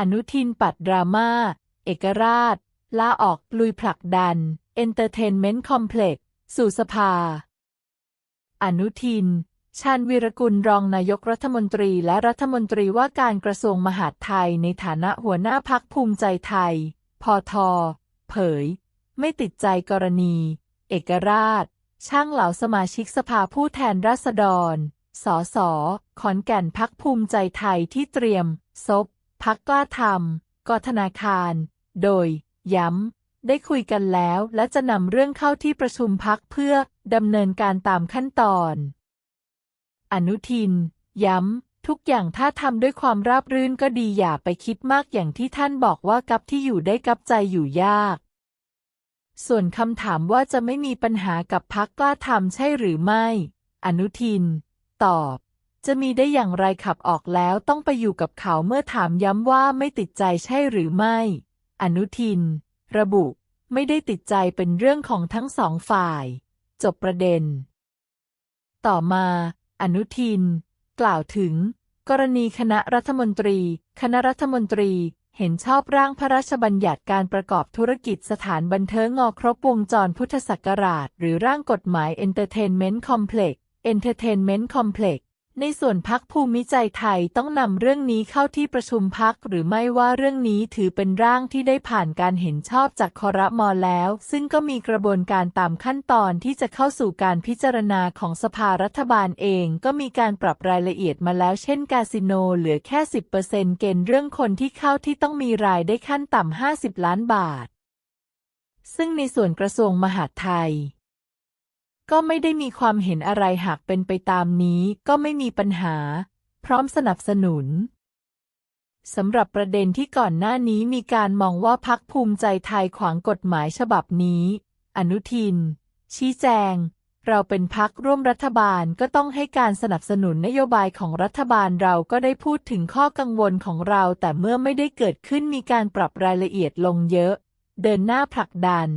อนุทินปัดดราม่า เอกราช ลาออกลุยผลักดัน เอนเตอร์เทนเมนต์คอมเพล็กซ์สู่สภา อนุทิน ชาญวีรกุลรองนายกรัฐมนตรีและรัฐมนตรีว่าการกระทรวงมหาดไทยในฐานะหัวหน้าพักภูมิใจไทย พอทอ เผย ไม่ติดใจกรณี เอกราช ช่างเหล่าสมาชิกสภาผู้แทนราษฎร สส ขอนแก่นพักภูมิใจไทยที่เตรียม ซบ พักกล้าทำกธนาคาร โดย ย้ำ ได้คุยกันแล้ว และจะนำเรื่องเข้าที่ประชุมพักเพื่อดำเนินการตามขั้นตอน อนุทิน ย้ำ ทุกอย่างถ้าทำด้วยความราบรื่นก็ดีอย่าไปคิดมากอย่างที่ท่านบอกว่ากับที่อยู่ได้กับใจอยู่ยาก ส่วนคำถามว่าจะไม่มีปัญหากับพักกล้าทำใช่หรือไม่ อนุทิน ตอบ จะมีได้อย่างไรขับออกแล้วต้องไปอยู่กับเขาเมื่อถามย้ำว่าไม่ติดใจใช่หรือไม่ อนุทิน ระบุ ไม่ได้ติดใจเป็นเรื่องของทั้งสองฝ่าย จบประเด็น ต่อมา อนุทิน กล่าวถึง กรณีคณะรัฐมนตรี คณะรัฐมนตรีเห็นชอบร่างพระราชบัญญัติการประกอบธุรกิจสถานบันเทิงงอครบวงจรพุทธศักราช หรือร่างกฎหมาย Entertainment Complex Entertainment Complex ในส่วนพักภูมิใจไทยต้องนำเรื่องนี้เข้าที่ประชุมพักหรือไม่ว่าเรื่องนี้ถือเป็นร่างที่ได้ผ่านการเห็นชอบจากคอรมอแล้ว ซึ่งก็มีกระบวนการตามขั้นตอนที่จะเข้าสู่การพิจารณาของสภารัฐบาลเอง ก็มีการปรับรายละเอียดมาแล้วเช่นกาสิโนเหลือแค่ 10%เกณฑ์เรื่องคนที่เข้าที่ต้องมีรายได้ขั้นต่ำ50 ล้านบาท ซึ่งในส่วนกระทรวงมหาดไทย ก็ไม่ได้มีความเห็นอะไรหากเป็นไปตามนี้ก็ไม่มีปัญหา พร้อมสนับสนุนสำหรับประเด็นที่ก่อนหน้านี้มีการมองว่าพักภูมิใจไทยขวางกฎหมายฉบับนี้ อนุทิน ชี้แจง เราเป็นพักร่วมรัฐบาลก็ต้องให้การสนับสนุนนโยบายของรัฐบาลเราก็ได้พูดถึงข้อกังวลของเรา แต่เมื่อไม่ได้เกิดขึ้นมีการปรับรายละเอียดลงเยอะ เดินหน้าผลักดัน